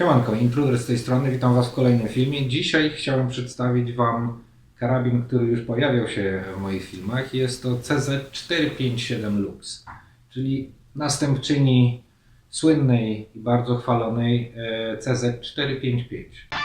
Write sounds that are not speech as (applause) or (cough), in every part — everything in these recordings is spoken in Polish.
Siemanko, Intruder z tej strony, witam Was w kolejnym filmie. Dzisiaj chciałem przedstawić Wam karabin, który już pojawiał się w moich filmach. Jest to CZ457 Lux, czyli następczyni słynnej i bardzo chwalonej e, CZ455.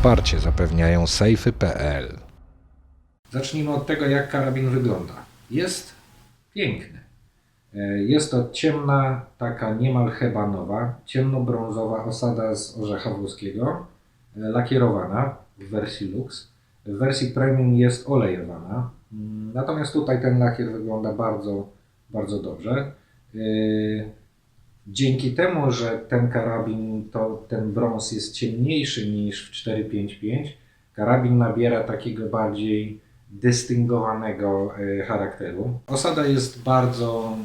Wsparcie zapewniają sejfy.pl. Zacznijmy od tego, jak karabin wygląda. Jest piękny. E, Jest to ciemna, taka niemal hebanowa, ciemnobrązowa osada z orzecha włoskiego, e, lakierowana w wersji Lux. W wersji Premium jest olejowana. Mm, Natomiast tutaj ten lakier wygląda bardzo, bardzo dobrze. Dzięki temu, że ten karabin, to ten brąz jest ciemniejszy niż w 455, karabin nabiera takiego bardziej dystyngowanego e, charakteru. Osada jest bardzo,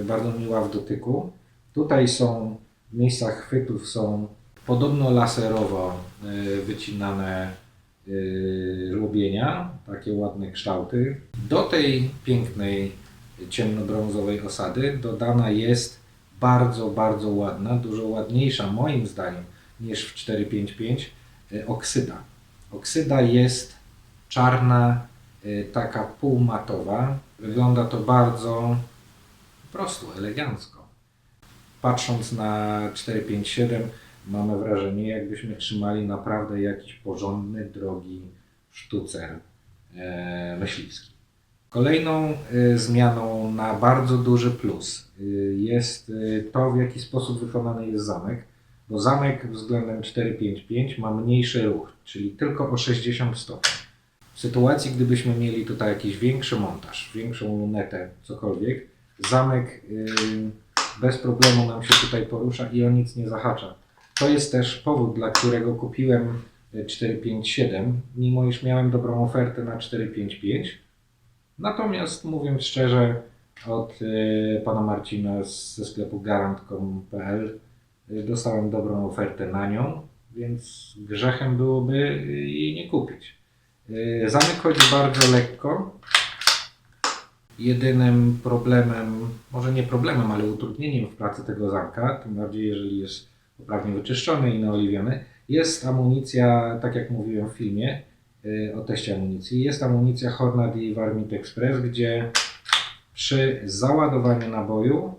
e, bardzo miła w dotyku. Tutaj są miejscach chwytów są podobno laserowo e, wycinane żłobienia, takie ładne kształty. Do tej pięknej ciemnobrązowej osady dodana jest bardzo, bardzo ładna, dużo ładniejsza moim zdaniem niż w 455 e, oksyda. Oksyda jest czarna, y, taka półmatowa. Wygląda to bardzo po prostu elegancko. Patrząc na 457 mamy wrażenie, jakbyśmy trzymali naprawdę jakiś porządny, drogi sztucer e, myśliwski. Kolejną y, zmianą na bardzo duży plus y, jest y, to, w jaki sposób wykonany jest zamek, bo zamek względem 455 ma mniejszy ruch, czyli tylko o 60 stopni. W sytuacji, gdybyśmy mieli tutaj jakiś większy montaż, większą lunetę, cokolwiek, zamek bez problemu nam się tutaj porusza i o nic nie zahacza. To jest też powód, dla którego kupiłem y, 457, mimo iż miałem dobrą ofertę na 455. Natomiast mówiąc szczerze, od y, pana Marcina ze sklepu garant.com.pl y, dostałem dobrą ofertę na nią, więc grzechem byłoby y, jej nie kupić. Zamek chodzi bardzo lekko. Jedynym problemem, może nie problemem, ale utrudnieniem w pracy tego zamka, tym bardziej jeżeli jest poprawnie wyczyszczony i naoliwiony, jest amunicja, tak jak mówiłem w filmie o teście amunicji, jest amunicja Hornady i Warmit Express, gdzie przy załadowaniu naboju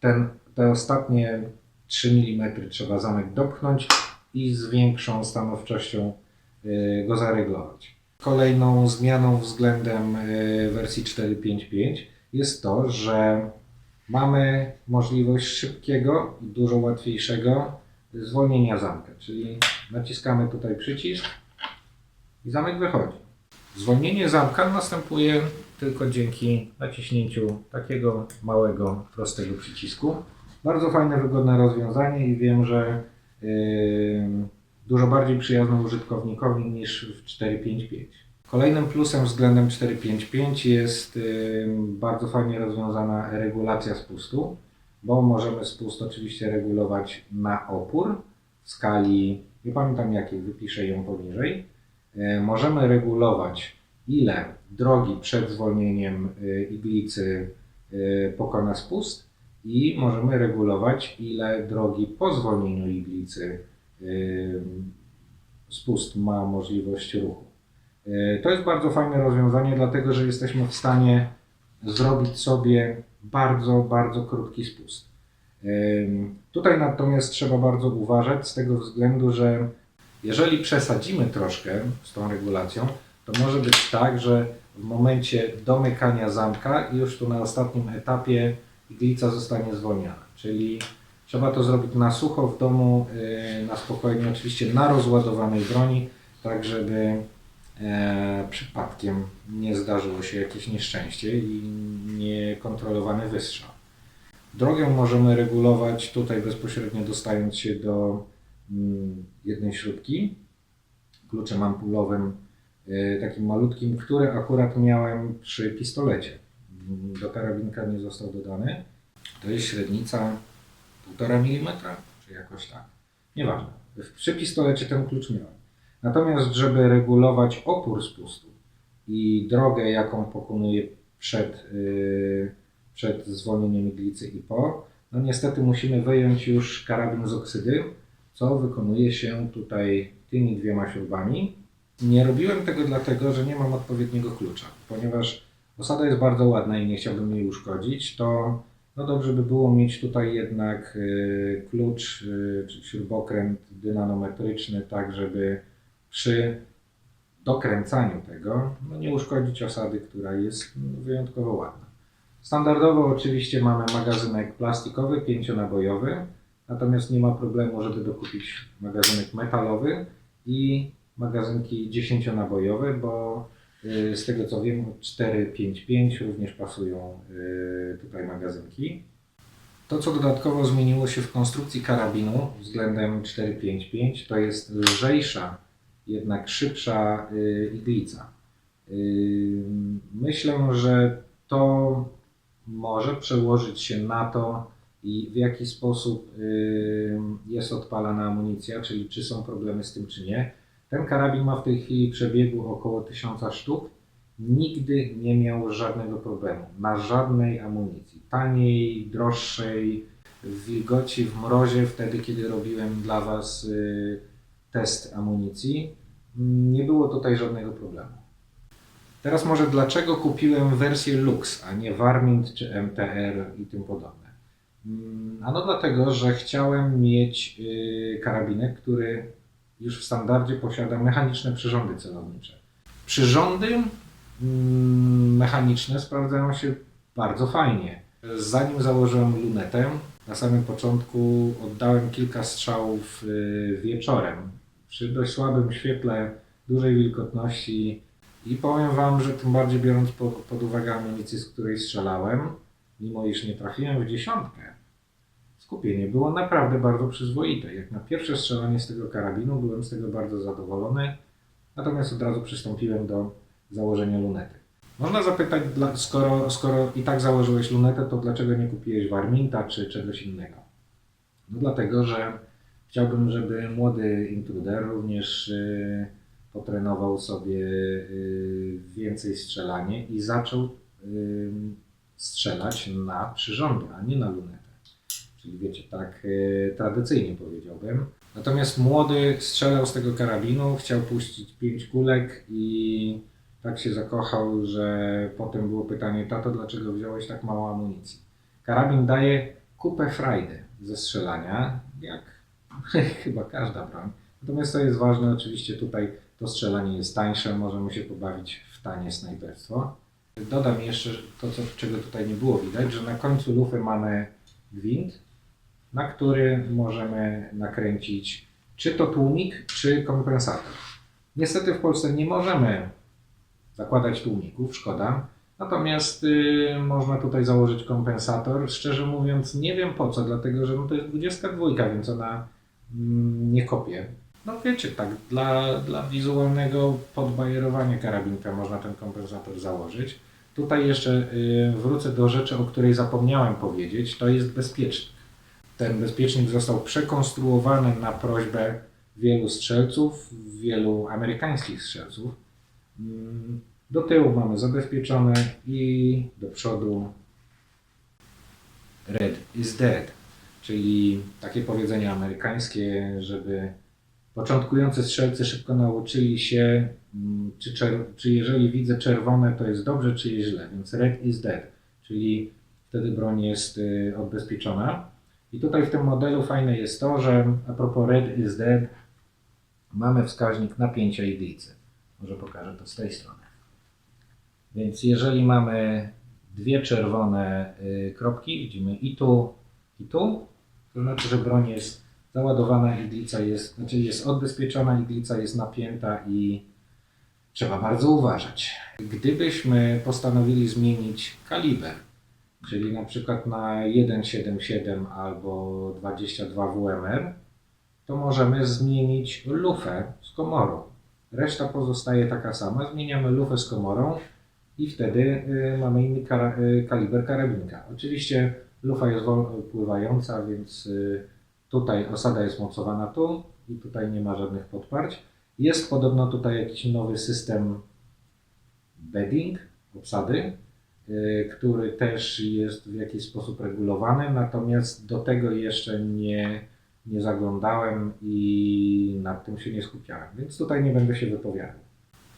ten, te ostatnie 3 mm trzeba zamek dopchnąć i z większą stanowczością y, go zareglować. Kolejną zmianą względem y, wersji 4.5.5 jest to, że mamy możliwość szybkiego i dużo łatwiejszego zwolnienia zamka, czyli naciskamy tutaj przycisk i zamek wychodzi. Zwolnienie zamka następuje tylko dzięki naciśnięciu takiego małego, prostego przycisku. Bardzo fajne, wygodne rozwiązanie i wiem, że yy, dużo bardziej przyjazne użytkownikowi niż w 455. Kolejnym plusem względem 455 jest yy, bardzo fajnie rozwiązana regulacja spustu, bo możemy spust oczywiście regulować na opór w skali, nie pamiętam jakiej, wypiszę ją poniżej. Yy, Możemy regulować ile drogi przed zwolnieniem yy, iglicy yy, pokona spust i możemy regulować ile drogi po zwolnieniu iglicy spust ma możliwość ruchu. To jest bardzo fajne rozwiązanie, dlatego że jesteśmy w stanie zrobić sobie bardzo, bardzo krótki spust. Tutaj natomiast trzeba bardzo uważać z tego względu, że jeżeli przesadzimy troszkę z tą regulacją, to może być tak, że w momencie domykania zamka już tu na ostatnim etapie iglica zostanie zwolniona. Czyli trzeba to zrobić na sucho w domu, yy, na spokojnie, oczywiście na rozładowanej broni, tak żeby e, przypadkiem nie zdarzyło się jakieś nieszczęście i niekontrolowany wystrzał. Drogę możemy regulować tutaj bezpośrednio dostając się do jednej śrubki kluczem ampulowym e, takim malutkim, który akurat miałem przy pistolecie. Mm, Do karabinka nie został dodany. To jest średnica 1,5 mm. czy jakoś tak. Nieważne. Przy pistolecie ten klucz miałem. Natomiast, żeby regulować opór spustu i drogę, jaką pokonuje przed, yy, przed zwolnieniem iglicy i po, no niestety musimy wyjąć już karabin z oksydy, co wykonuje się tutaj tymi dwiema śrubami. Nie robiłem tego dlatego, że nie mam odpowiedniego klucza, ponieważ osada jest bardzo ładna i nie chciałbym jej uszkodzić, to no dobrze by było mieć tutaj jednak y, klucz y, czy śrubokręt dynanometryczny, tak żeby przy dokręcaniu tego no nie uszkodzić osady, która jest mm, wyjątkowo ładna. Standardowo oczywiście mamy magazynek plastikowy, pięcionabojowy, natomiast nie ma problemu, żeby dokupić magazynek metalowy i magazynki dziesięcionabojowe, bo y, z tego co wiem 455 również pasują y, tutaj magazynki. To co dodatkowo zmieniło się w konstrukcji karabinu względem 455 to jest lżejsza, jednak szybsza y, iglica. Myślę, że to może przełożyć się na to, i w jaki sposób y, jest odpalana amunicja, czyli czy są problemy z tym, czy nie. Ten karabin ma w tej chwili przebiegu około 1000 sztuk. Nigdy nie miał żadnego problemu na żadnej amunicji. Taniej, droższej, w wilgoci, w mrozie, wtedy kiedy robiłem dla Was y, test amunicji, nie było tutaj żadnego problemu. Teraz może dlaczego kupiłem wersję Lux, a nie Warmint czy MTR i tym podobne. Mm, Ano dlatego, że chciałem mieć y, karabinek, który już w standardzie posiada mechaniczne przyrządy celownicze. Przyrządy mm, mechaniczne sprawdzają się bardzo fajnie. Zanim założyłem lunetę, na samym początku oddałem kilka strzałów y, wieczorem przy dość słabym świetle, dużej wilgotności i powiem Wam, że tym bardziej biorąc po, pod uwagę amunicję, z której strzelałem, mimo iż nie trafiłem w dziesiątkę, skupienie było naprawdę bardzo przyzwoite. Jak na pierwsze strzelanie z tego karabinu byłem z tego bardzo zadowolony, natomiast od razu przystąpiłem do założenia lunety. Można zapytać, skoro, skoro i tak założyłeś lunetę, to dlaczego nie kupiłeś Warminta czy czegoś innego? No dlatego, że chciałbym, żeby młody intruder również y, potrenował sobie y, więcej strzelanie i zaczął strzelać na przyrządy, a nie na lunetę. Czyli wiecie, tak y, tradycyjnie powiedziałbym. Natomiast młody strzelał z tego karabinu, chciał puścić pięć kulek i tak się zakochał, że potem było pytanie, tato, dlaczego wziąłeś tak mało amunicji? Karabin daje kupę frajdy ze strzelania, jak (laughs) chyba każda broń. Natomiast co jest ważne, oczywiście tutaj to strzelanie jest tańsze, możemy się pobawić w tanie snajperstwo. Dodam jeszcze to, co, czego tutaj nie było widać, że na końcu lufy mamy gwint, na który możemy nakręcić czy to tłumik, czy kompensator. Niestety w Polsce nie możemy zakładać tłumików, szkoda. Natomiast y, można tutaj założyć kompensator. Szczerze mówiąc, nie wiem po co, dlatego że no to jest 22, więc ona mm, nie kopie. No wiecie, tak, dla, dla wizualnego podbajerowania karabinka można ten kompensator założyć. Tutaj jeszcze y, wrócę do rzeczy, o której zapomniałem powiedzieć. To jest bezpiecznik. Ten bezpiecznik został przekonstruowany na prośbę wielu strzelców, wielu amerykańskich strzelców. Mm, Do tyłu mamy zabezpieczone i do przodu red is dead, czyli takie powiedzenie amerykańskie, żeby początkujący strzelcy szybko nauczyli się, mm, czy, czy jeżeli widzę czerwone, to jest dobrze, czy jest źle. Więc red is dead, czyli wtedy broń jest y, odbezpieczona. I tutaj w tym modelu fajne jest to, że a propos red is dead, mamy wskaźnik napięcia iglicy. Może pokażę to z tej strony. Więc jeżeli mamy dwie czerwone y, kropki, widzimy i tu, i tu, to znaczy, że broń jest załadowana, iglica jest, znaczy jest odbezpieczona, iglica jest napięta i trzeba bardzo uważać. Gdybyśmy postanowili zmienić kaliber, czyli na przykład na 1,77 albo 22 WMR, to możemy zmienić lufę z komorą. Reszta pozostaje taka sama. Zmieniamy lufę z komorą i wtedy y, mamy inny y, kaliber karabinka. Oczywiście lufa jest pływająca, więc y, Tutaj osada jest mocowana tu i tutaj nie ma żadnych podparć. Jest podobno tutaj jakiś nowy system bedding, obsady, y, który też jest w jakiś sposób regulowany, natomiast do tego jeszcze nie, nie zaglądałem i nad tym się nie skupiałem, więc tutaj nie będę się wypowiadał.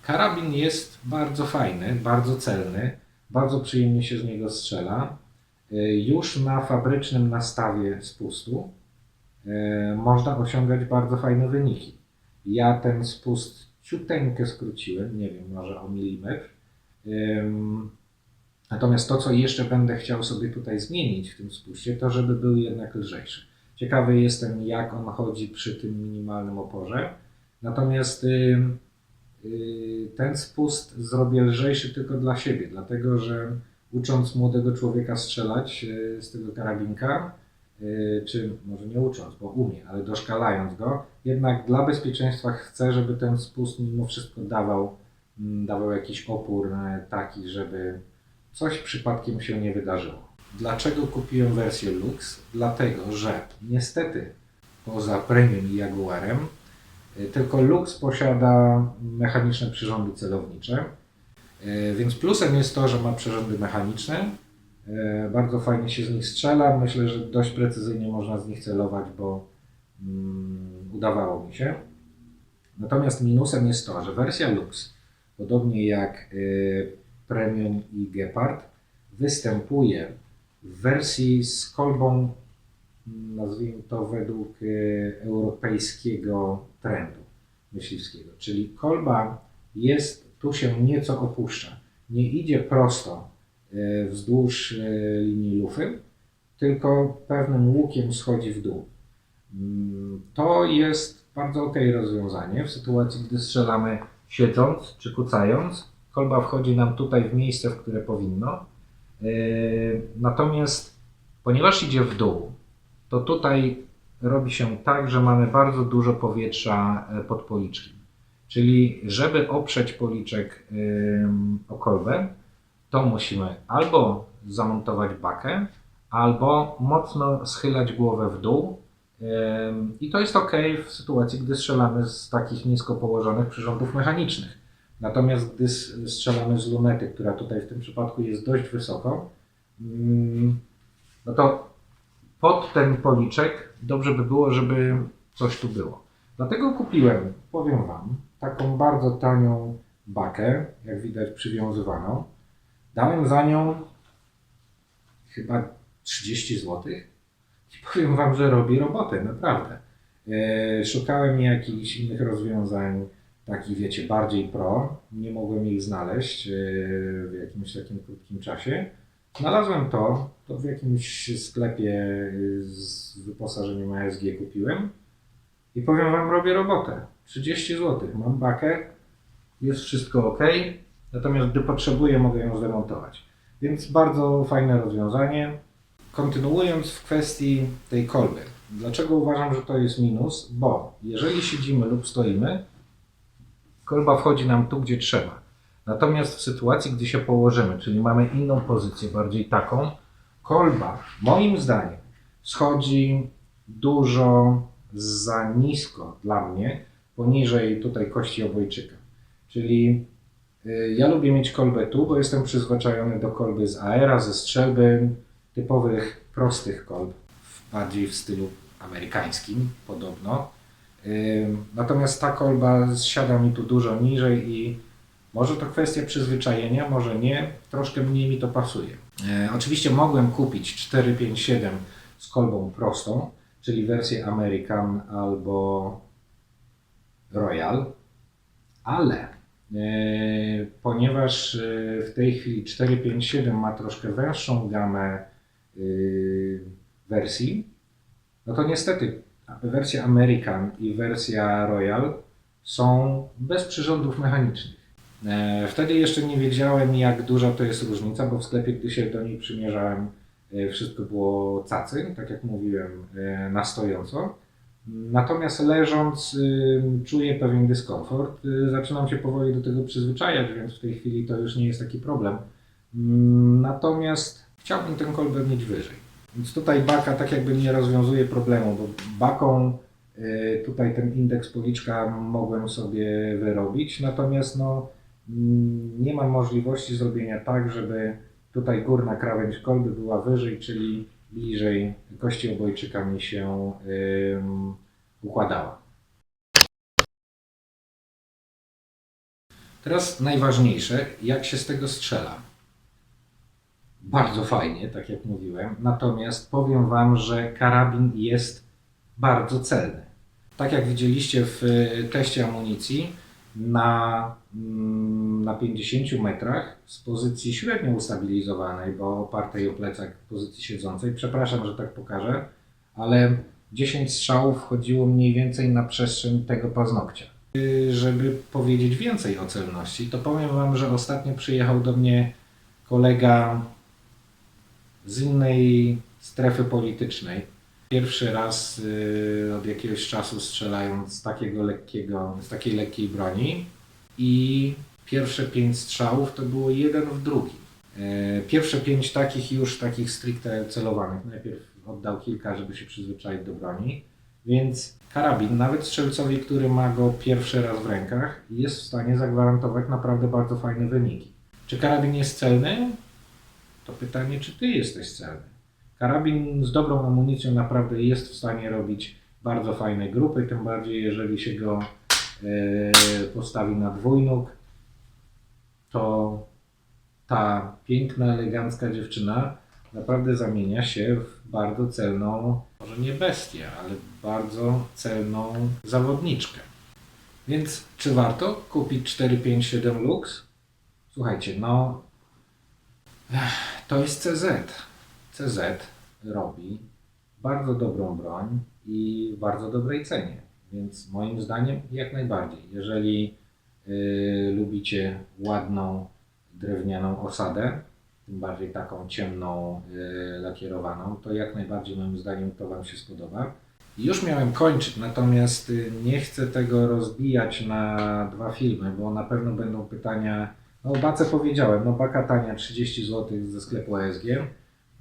Karabin jest bardzo fajny, bardzo celny, bardzo przyjemnie się z niego strzela. Y, Już na fabrycznym nastawie spustu można osiągać bardzo fajne wyniki. Ja ten spust ciuteńkę skróciłem, nie wiem, może o milimetr. Natomiast to, co jeszcze będę chciał sobie tutaj zmienić w tym spuście, to żeby był jednak lżejszy. Ciekawy jestem, jak on chodzi przy tym minimalnym oporze. Natomiast ym, y, ten spust zrobię lżejszy tylko dla siebie, dlatego że ucząc młodego człowieka strzelać y, z tego karabinka, y, czy może nie ucząc, bo umie, ale doszkalając go, jednak dla bezpieczeństwa chcę, żeby ten spust mimo wszystko dawał, mm, dawał jakiś opór e, taki, żeby coś przypadkiem się nie wydarzyło. Dlaczego kupiłem wersję Lux? Dlatego, że niestety poza Premium i Jaguarem y, tylko Lux posiada mechaniczne przyrządy celownicze. Y, Więc plusem jest to, że ma przyrządy mechaniczne. Y, Bardzo fajnie się z nich strzela. Myślę, że dość precyzyjnie można z nich celować, bo mm, udawało mi się. Natomiast minusem jest to, że wersja Lux, podobnie jak y, Premium i Gepard, występuje w wersji z kolbą, nazwijmy to według y, europejskiego trendu myśliwskiego. Czyli kolba jest, tu się nieco opuszcza. Nie idzie prosto wzdłuż y, linii lufy, tylko pewnym łukiem schodzi w dół. Mm, To jest bardzo ok rozwiązanie w sytuacji, gdy strzelamy siedząc czy kucając. Kolba wchodzi nam tutaj w miejsce, w które powinno. Yy, Natomiast ponieważ idzie w dół, to tutaj robi się tak, że mamy bardzo dużo powietrza e, pod policzkiem. Czyli żeby oprzeć policzek o kolbę, to musimy albo zamontować bakę, albo mocno schylać głowę w dół. I to jest ok w sytuacji, gdy strzelamy z takich nisko położonych przyrządów mechanicznych. Natomiast gdy strzelamy z lunety, która tutaj w tym przypadku jest dość wysoko, ym, no to pod ten policzek dobrze by było, żeby coś tu było. Dlatego kupiłem, powiem Wam, taką bardzo tanią bakę, jak widać przywiązywaną. Dałem za nią chyba 30 zł i (laughs) powiem Wam, że robi robotę, naprawdę. E, Szukałem jakichś innych rozwiązań, takich wiecie, bardziej pro. Nie mogłem ich znaleźć e, w jakimś takim krótkim czasie. Znalazłem to, to w jakimś sklepie y, z wyposażeniem ASG kupiłem i powiem Wam, robię robotę. 30 zł. Mam bakę, jest wszystko ok, natomiast gdy potrzebuję, mogę ją zdemontować. Więc bardzo fajne rozwiązanie. Kontynuując w kwestii tej kolby. Dlaczego uważam, że to jest minus? Bo jeżeli siedzimy lub stoimy, kolba wchodzi nam tu, gdzie trzeba. Natomiast w sytuacji, gdy się położymy, czyli mamy inną pozycję, bardziej taką, kolba, moim zdaniem, schodzi dużo za nisko dla mnie, poniżej tutaj kości obojczyka. Czyli ja lubię mieć kolbę tu, bo jestem przyzwyczajony do kolby z aera, ze strzelby, typowych, prostych kolb, bardziej w stylu amerykańskim podobno. Ym, Natomiast ta kolba siada mi tu dużo niżej i może to kwestia przyzwyczajenia, może nie. Troszkę mniej mi to pasuje. E, oczywiście mogłem kupić 457 z kolbą prostą, czyli wersję American albo Royal, ale ponieważ e, w tej chwili 457 ma troszkę węższą gamę e, wersji, no to niestety wersja American i wersja Royal są bez przyrządów mechanicznych. E, Wtedy jeszcze nie wiedziałem, jak duża to jest różnica, bo w sklepie, gdy się do niej przymierzałem, e, wszystko było cacy, tak jak mówiłem, e, na stojąco. Natomiast leżąc czuję pewien dyskomfort. Y, Zaczynam się powoli do tego przyzwyczajać, więc w tej chwili to już nie jest taki problem. Mm, Natomiast chciałbym tę kolbę mieć wyżej. Więc tutaj baka tak jakby nie rozwiązuje problemu, bo baką y, tutaj ten indeks policzka mogłem sobie wyrobić, natomiast no, mm, nie mam możliwości zrobienia tak, żeby tutaj górna krawędź kolby była wyżej, czyli bliżej kości obojczyka mi się układała. Teraz najważniejsze, jak się z tego strzela. Bardzo fajnie, tak jak mówiłem, natomiast powiem Wam, że karabin jest bardzo celny. Tak jak widzieliście w y, teście amunicji, na, mm, na 50 metrach z pozycji średnio ustabilizowanej, bo opartej o plecak pozycji siedzącej, przepraszam, że tak pokażę, ale 10 strzałów wchodziło mniej więcej na przestrzeń tego paznokcia. Żeby powiedzieć więcej o celności, to powiem Wam, że ostatnio przyjechał do mnie kolega z innej strefy politycznej. Pierwszy raz y, od jakiegoś czasu strzelając z takiego lekkiego, z takiej lekkiej broni i pierwsze pięć strzałów to było jeden w drugi. E, Pierwsze pięć takich już takich stricte celowanych. Najpierw oddał kilka, żeby się przyzwyczaić do broni. Więc karabin, nawet strzelcowi, który ma go pierwszy raz w rękach, jest w stanie zagwarantować naprawdę bardzo fajne wyniki. Czy karabin jest celny? To pytanie, czy ty jesteś celny? Karabin z dobrą amunicją naprawdę jest w stanie robić bardzo fajne grupy, tym bardziej jeżeli się go e, postawi na dwójnóg, to ta piękna, elegancka dziewczyna naprawdę zamienia się w bardzo celną, może nie bestię, ale bardzo celną zawodniczkę. Więc czy warto kupić 457 Lux? Słuchajcie, no to jest CZ. CZ robi bardzo dobrą broń i w bardzo dobrej cenie. Więc moim zdaniem jak najbardziej. Jeżeli y, lubicie ładną drewnianą osadę, tym bardziej taką ciemną, y, lakierowaną, to jak najbardziej moim zdaniem to Wam się spodoba. Już miałem kończyć, natomiast y, nie chcę tego rozbijać na dwa filmy, bo na pewno będą pytania. No o Bace powiedziałem, no baka tania 30 zł ze sklepu ASG.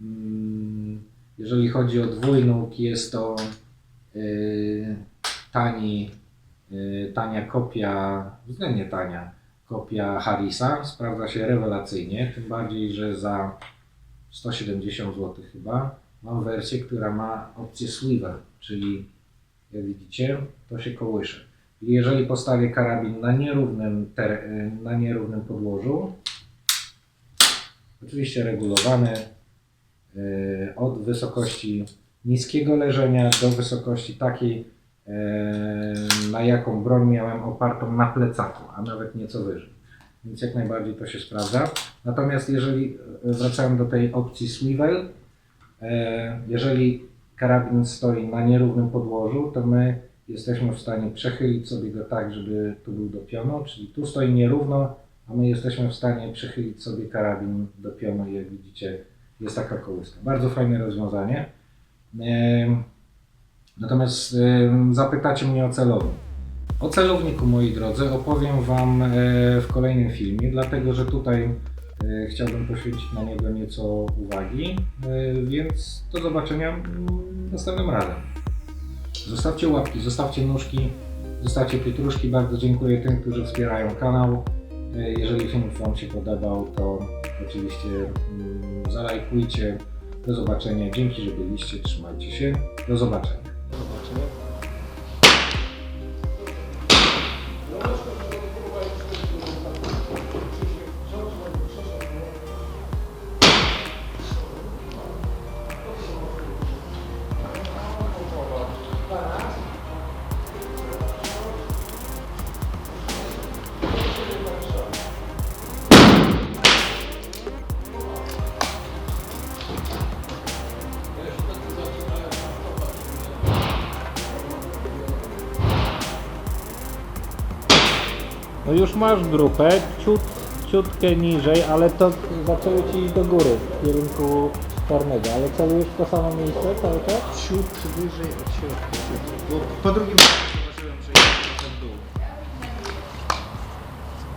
Mm, Jeżeli chodzi o dwójnóg, jest to y, tani, y, tania kopia, względnie tania kopia Harrisa. Sprawdza się rewelacyjnie, tym bardziej, że za 170 zł chyba mam wersję, która ma opcję swivel, czyli jak widzicie, to się kołysze. Jeżeli postawię karabin na nierównym, ter- na nierównym podłożu, oczywiście regulowany od wysokości niskiego leżenia do wysokości takiej, y, na jaką broń miałem opartą na plecaku, a nawet nieco wyżej. Więc jak najbardziej to się sprawdza. Natomiast jeżeli y, wracałem do tej opcji swivel, Jeżeli karabin stoi na nierównym podłożu, to my jesteśmy w stanie przechylić sobie go tak, żeby tu był do pionu, czyli tu stoi nierówno, a my jesteśmy w stanie przechylić sobie karabin do pionu jak widzicie jest taka kołyska. Bardzo fajne rozwiązanie. Natomiast zapytacie mnie o celownik. O celowniku, moi drodzy, opowiem Wam e, w kolejnym filmie, dlatego że tutaj e, chciałbym poświęcić na niego nieco uwagi, e, więc do zobaczenia następnym razem. Zostawcie łapki, zostawcie nóżki, zostawcie pietruszki. Bardzo dziękuję tym, którzy wspierają kanał. Jeżeli film Wam się podobał, to oczywiście zalajkujcie. Do zobaczenia. Dzięki, że byliście. Trzymajcie się. Do zobaczenia. Do zobaczenia. Masz grupę, ciut, ciutkę niżej, ale to zaczęły ci iść do góry w kierunku czarnego, ale celujesz w to samo miejsce cały czas? Ciut wyżej od środka. Po drugim